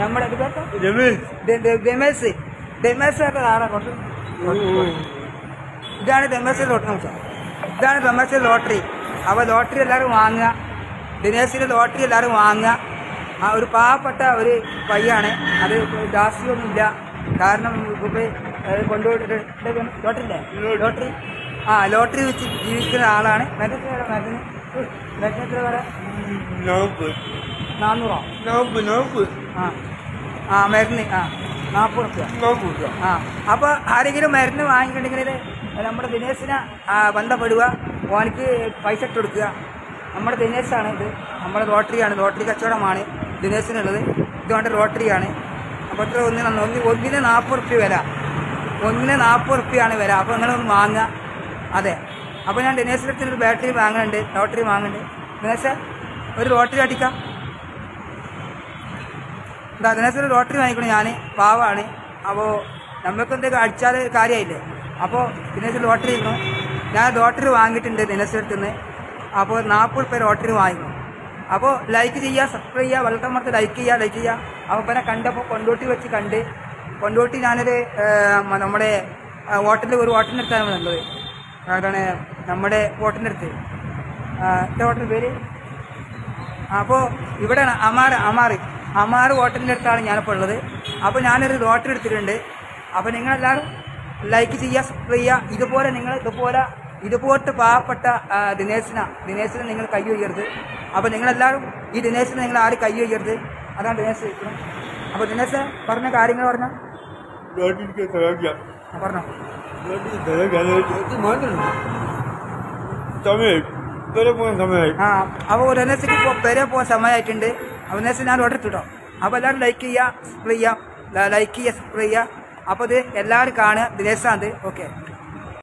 നമ്മുടെ കുറച്ച്? ഇതാണ് ദമേസ് ലോട്ടറി വെച്ചാൽ ഇതാണ് ലോട്ടറി. അപ്പോൾ ലോട്ടറി എല്ലാവരും വാങ്ങുക. ദിനേശിന്റെ ലോട്ടറി എല്ലാരും വാങ്ങുക. ആ ഒരു പാവപ്പെട്ട ഒരു പയ്യാണ്. അത് രാഷ്ട്രീയമൊന്നുമില്ല കാരണം ഇപ്പൊ കൊണ്ടുപോയിട്ട് ലോട്ടറി ലോട്ടറി. ആ ലോട്ടറി വെച്ച് ജീവിക്കുന്ന ആളാണ്. മരുന്ന് മരുന്ന് മരുന്ന് എത്ര വരെ നാൽപ്പത് നാന്നൂറോ നാൽപ്പത് നാൽപ്പത് ആ. ആ മരുന്ന്. ആ നാൽപ്പത് റുപ്യ നാൽപ്പത് ആ. അപ്പോൾ ആരെങ്കിലും മരുന്ന് വാങ്ങിയിട്ടുണ്ടെങ്കിൽ നമ്മുടെ ദിനേശിനെ ബന്ധപ്പെടുക. ഓനിക്ക് പൈസ ഇട്ട് കൊടുക്കുക നമ്മുടെ ദിനേശാണ് ഇത്. നമ്മുടെ ലോട്ടറിയാണ്. ലോട്ടറി കച്ചവടമാണ് ദിനേശിനുള്ളത്. ഇതുകൊണ്ട് ലോട്ടറിയാണ്. അപ്പോൾ ഇത്ര ഒന്നിന് ഒന്ന് ഒന്നിന് നാൽപ്പത് റുപ്യ വില. ഒന്നിന് നാൽപ്പത് റുപ്യാണ് വില. അപ്പോൾ നിങ്ങളൊന്ന് വാങ്ങുക. അതെ. അപ്പോൾ ഞാൻ ദിനേശിന്റെ ഒരു ബാറ്ററി വാങ്ങുന്നുണ്ട് ലോട്ടറി വാങ്ങുന്നുണ്ട് ദിനേശ ഒരു ലോട്ടറി അടിക്കാം. എന്താ ഒരു ലോട്ടറി വാങ്ങിക്കണം. ഞാൻ പാവാണ് അപ്പോൾ നമ്മൾക്ക് എന്തെങ്കിലും അടിച്ചാൽ കാര്യമായില്ലേ അപ്പോൾ ദിനേശ് ലോട്ടറി ഇരുന്നു ഞാൻ ലോട്ടറി വാങ്ങിയിട്ടുണ്ട് ദിനേശ് നിന്ന്. അപ്പോൾ നാൽപ്പത് റുപ്യ ലോട്ടറി വാങ്ങിക്കണം. അപ്പോൾ ലൈക്ക് ചെയ്യുക സബ്സ്ക്രൈബ് ചെയ്യുക വെൽക്കം മറത്ത് ലൈക്ക് ചെയ്യുക ലൈക്ക് ചെയ്യുക അപ്പോൾ പിന്നെ കണ്ടപ്പോൾ കൊണ്ടോട്ടി വെച്ച് കണ്ട് കൊണ്ടോട്ടി ഞാനൊരു നമ്മുടെ ഹോട്ടലിൽ ഒരു ഹോട്ടലിന്റെ അടുത്താണ് നല്ലത് അതാണ് നമ്മുടെ ഹോട്ടലിന്റെ അടുത്ത്. എന്റെ ഹോട്ടലിന്റെ പേര്? അപ്പോൾ ഇവിടെയാണ് അമാർ അമാർ അമാർ ഹോട്ടലിന്റെ അടുത്താണ് ഞാനിപ്പോൾ ഉള്ളത്. അപ്പോൾ ഞാനൊരു ലോട്ടറി എടുത്തിട്ടുണ്ട്. അപ്പോൾ നിങ്ങളെല്ലാവരും ലൈക്ക് ചെയ്യുക സബ്സ്ക്രൈബ് ചെയ്യുക. ഇതുപോലെ നിങ്ങൾ ഇതുപോലെ ഇതുപോലത്തെ പാവപ്പെട്ട ദിനേശന ദിനേശിന നിങ്ങൾ കൈ ഒയ്യരുത് അപ്പോൾ നിങ്ങളെല്ലാവരും ഈ ദിനേശിനെ നിങ്ങൾ ആരും കൈ ഒയ്യരുത് അതാണ് ദിനേശ് അപ്പോൾ ദിനേശ് പറഞ്ഞ കാര്യങ്ങൾ പറഞ്ഞോ? ലോട്ടിക്ക് സഹായിക്കാം ആ, പറഞ്ഞോ. സമയമായി ആ അപ്പോൾ ദിനേശിക്ക് ഇപ്പോൾ പെരെ പോകാൻ സമയമായിട്ടുണ്ട്. അപ്പോൾ നേരത്തെ ഞാൻ ഓർഡർ ഇട്ടിട്ടോ. അപ്പോൾ എല്ലാവരും ലൈക്ക് ചെയ്യുക സബ്സ്ക്രൈബ് ചെയ്യുക ലൈക്ക് ചെയ്യുക സബ്സ്ക്രൈബ് ചെയ്യുക അപ്പോൾ ഇത് എല്ലാവരും കാണുക. ദിനേശാന്ത് ഓക്കെ